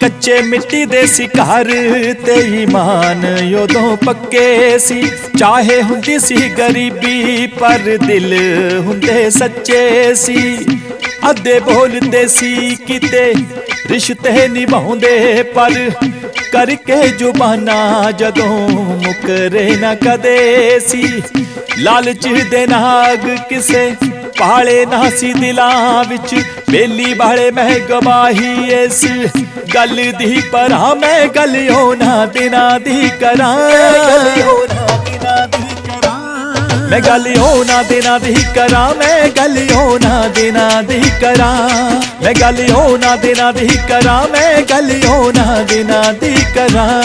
ਕੱਚੇ ਮਿੱਟੀ ਦੇ ਸੀ ਘਰ ਤੇ ਈਮਾਨ ਉਦੋਂ ਪੱਕੇ ਸੀ। ਚਾਹੇ ਹੁੰਦੀ ਸੀ ਗਰੀਬੀ, ਪਰ ਦਿਲ ਹੁੰਦੇ ਸੱਚੇ ਸੀ। ਅੱਧੇ ਬੋਲਦੇ ਸੀ ਕਿਤੇ, ਰਿਸ਼ਤੇ ਨਿਭਾਉਂਦੇ ਪਰ ਕਰਕੇ ਜ਼ੁਬਾਨਾਂ ਜਦੋਂ ਮੁਕਰੇ ਨਾ ਕਦੇ ਸੀ। ਲਾਲਚ ਦੇ ਨਾਗ ਕਿਸੇ, ਪਾਲੇ ਨਾ ਸੀ ਦਿਲਾਂ ਵਿੱਚ। ਬੇਲੀ ਬਾਲੇ ਮਹਿ ਗਵਾਹੀ ਇਸ ਗੱਲ ਦੀ ਪਰਾਂ ਮੈਂ ਗੱਲ ਨਾ ਦਿਨਾਂ ਦੀ ਕਰਾਂ। ਮੈਂ ਗੱਲ ਹੋਣਾ ਦਿਨਾਂ ਦੀ ਕਰਾਂ, ਮੈਂ ਗੱਲ ਹੋਣਾ ਦਿਨਾਂ ਦੀ ਕਰਾਂ। ਮੈਂ ਗੱਲ ਹੋਣਾ ਦਿਨਾਂ ਦੀ ਕਰਾਂ, ਮੈਂ ਗੱਲ ਹੋਣਾ ਦਿਨਾਂ ਦੀ ਕਰਾਂ।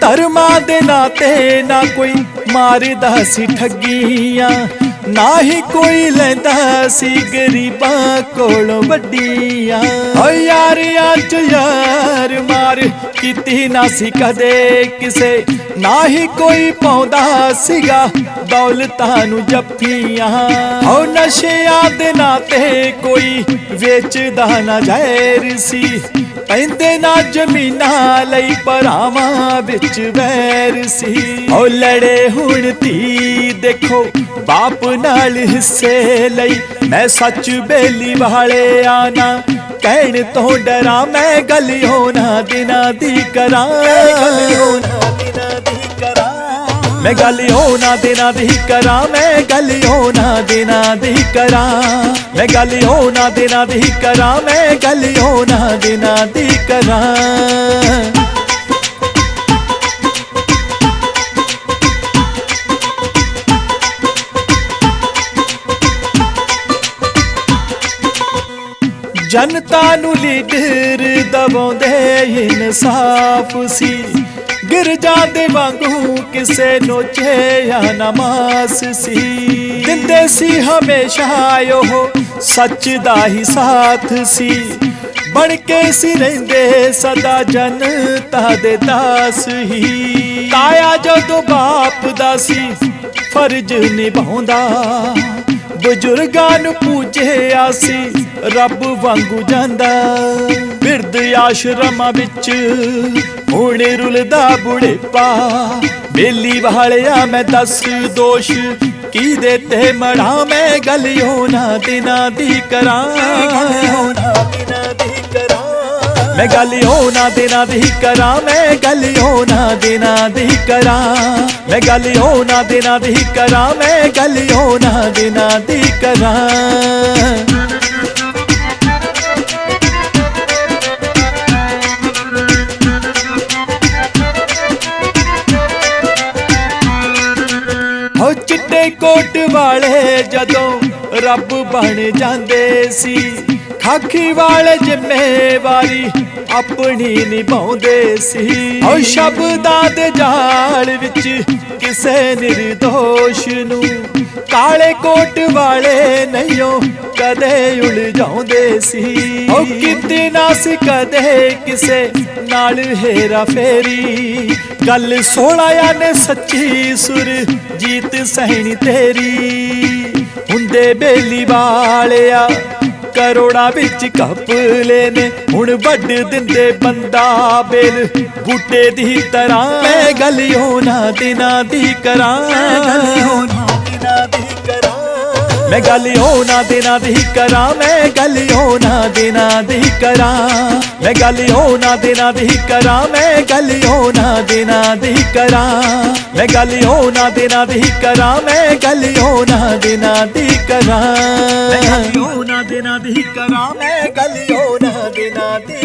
ਧਰਮਾਂ ਦੇ ਨਾਤੇ ਨਾ ਕੋਈ ਮਾਰਦਾ ਸੀ ਠੱਗੀਆਂ। ਨਾ ਹੀ ਕੋਈ ਲੈਂਦਾ ਸੀ ਗਰੀਬਾਂ ਕੋਲੋਂ ਵੱਡੀਆਂ। ਓ ਯਾਰਿਆਂ ਚ ਯਾਰ ਮਾਰ ਕੀਤੀ ਨਾ ਸੀ ਕਦੇ ਕਿਸੇ। ਨਾ ਹੀ ਕੋਈ ਪਾਉਂਦਾ ਸੀਗਾ ਦੌਲਤਾਂ ਨੂੰ ਜੱਫੀਆਂ। ਓ ਨਸ਼ਿਆਂ ਦੇ ਨਾਤੇ ਕੋਈ ਵੇਚਦਾ ਨਾ ਜ਼ਹਿਰ ਸੀ। ਪੈਂਦੇ ਨਾ ਜ਼ਮੀਨਾਂ ਲਈ ਭਰਾਵਾਂ ਵਿੱਚ ਵੈਰ ਸੀ। ਓ ਲੜੇ ਹੁਣ ਧੀ ਦੇਖੋ ਬਾਪ ਨਾਲ ਹਿੱਸੇ ਲਈ। ਮੈਂ ਸੱਚ ਬੇਲੀ ਵਾਲੇ ਨਾ ਕਹਿਣ ਤੋਂ ਡਰਾਂ, ਮੈਂ ਗੱਲ ਹੋਣਾ ਦਿਨਾਂ ਦੀ ਕਰਾਂ। ਮੈਂ ਗੱਲ ਹੋਣਾ ਦਿਨਾਂ ਦੀ ਕਰਾਂ, ਮੈਂ ਗੱਲ ਹੋਣਾ ਦਿਨਾਂ ਦੀ ਕਰਾਂ। ਮੈਂ ਗੱਲ ਹੋਣਾ ਦਿਨਾਂ ਦੀ ਕਰਾਂ, ਮੈਂ ਗੱਲ ਹੋਣਾ ਦਿਨਾਂ ਦੀ ਕਰਾਂ। ਜਨਤਾ ਨੂੰ ਲੀਡਰ ਦਬਾਉਂਦੇ ਇਨਸਾਫ ਸੀ। ਗਿਰ ਜਾਂਦੇ ਵਾਂਗੂ ਕਿਸੇ ਨੋਚੇ ਜਾਂ ਸੀ। ਦਿੰਦੇ ਸੀ ਹਮੇਸ਼ਾ ਉਹ ਸੱਚ ਦਾ ਹੀ ਸਾਥ ਸੀ। ਬਣ ਕੇ ਸੀ ਰਹਿੰਦੇ ਸਦਾ ਜਨਤਾ ਦੇ ਦਾਸ ਹੀ। ਤਾਇਆ ਜਦੋਂ ਬਾਪ ਦਾ ਸੀ, ਫਰਜ਼ ਨਿਭਾਉਂਦਾ। ਬਜ਼ੁਰਗਾਂ ਨੂੰ ਪੂਜਿਆ ਸੀ ਰੱਬ ਵਾਂਗੂ ਜਾਂਦਾ। ਬਿਰਧ ਆਸ਼ਰਮਾਂ ਵਿੱਚ ਹੁਣ ਰੁਲਦਾ ਬੁੜੇਪਾ ਬੇਲੀ ਵਾਲਿਆ ਮੈਂ ਦੱਸ ਦੋਸ਼ ਕੀ ਦੇ ਤੇ ਮੜਾ? ਮੈਂ ਗੱਲ ਹੋਣਾ ਦਿਨਾਂ ਦੀ ਕਰਾਂ। ਮੈਂ ਗੱਲ ਹੋਣਾ ਦਿਨਾਂ ਦੀ ਕਰਾਂ, ਮੈਂ ਗੱਲ ਹੋਣਾ ਦਿਨਾਂ ਦੀ ਕਰਾਂ। ਮੈਂ ਗੱਲ ਹੋਣਾ ਦਿਨਾਂ ਦੀ ਕਰਾਂ, ਮੈਂ ਗੱਲ ਹੋਣਾ ਦਿਨਾਂ ਦੀ ਕਰਾਂ। ਹੋ ਚਿੱਟੇ ਕੋਟ ਵਾਲੇ ਜਦੋਂ ਰੱਬ ਬਣ ਜਾਂਦੇ ਸੀ ਖਾਕੀ ਵਾਲੇ ਜ਼ਿੰਮੇਵਾਰੀ ਆਪਣੀ ਨਿਭਾਉਂਦੇ ਸੀ। ਓ ਸ਼ਬਦਾਂ ਦੇ ਜਾਲ ਵਿੱਚ ਕਿਸੇ ਨਿਰਦੋਸ਼ ਨੂੰ ਕਾਲੇ ਕੋਟ ਵਾਲੇ ਨਹੀਂਓ ਕਦੇ ਉਲਝਾਉਂਦੇ ਸੀ। ਓ ਕਿਤੇ ਨਾ ਸੀ, ਕਦੇ ਕਿਸੇ ਨਾਲ ਹੇਰਾ ਫੇਰੀ। ਗੱਲ ਸੋਹਣਿਆ ਨੇ ਸੱਚੀ ਸੁਰ, ਜੀਤ ਸਹਿਣੀ ਤੇਰੀ। ਹੁੰਦੇ ਬੇਲੀ ਵਾਲਿਆ ਕਰੋੜਾਂ ਵਿੱਚ ਕਪਲੇ ਨੇ ਹੁਣ ਵੱਢ ਦਿੰਦੇ ਬੰਦਾ ਬੇਲ। ਬੂਟੇ ਦੀ ਤਰ੍ਹਾਂ। ਮੈਂ ਗੱਲ ਹੋਣਾ ਦਿਨਾਂ ਦੀ ਕਰਾਂ। ਮੈਂ ਗੱਲ ਉਹਨਾਂ ਦੇ ਨਾਂ ਦੀ ਕਰਾਂ, ਮੈਂ ਗੱਲ ਉਹਨਾਂ ਦੇ ਨਾਂ ਦੀ ਕਰਾਂ। ਮੈਂ ਗੱਲ ਉਹਨਾਂ ਦੇ ਨਾਂ ਦੀ ਕਰਾਂ, ਮੈਂ ਗੱਲ ਉਹਨਾਂ ਦੇ ਨਾਂ ਦੀ ਕਰਾਂ। ਮੈਂ ਗੱਲ ਉਹਨਾਂ ਦੇ ਨਾਂ ਦੀ ਕਰਾਂ, ਮੈਂ ਗੱਲ ਉਹਨਾਂ ਦੇ ਨਾਂ ਦੀ ਕਰਾਂ। ਮੈਂ ਗੱਲ ਉਹਨਾਂ ਦੇ ਨਾਂ ਦੀ ਕਰਾਂ, ਮੈਂ ਗੱਲ ਉਹਨਾਂ ਦੇ ਨਾਂ ਦੀ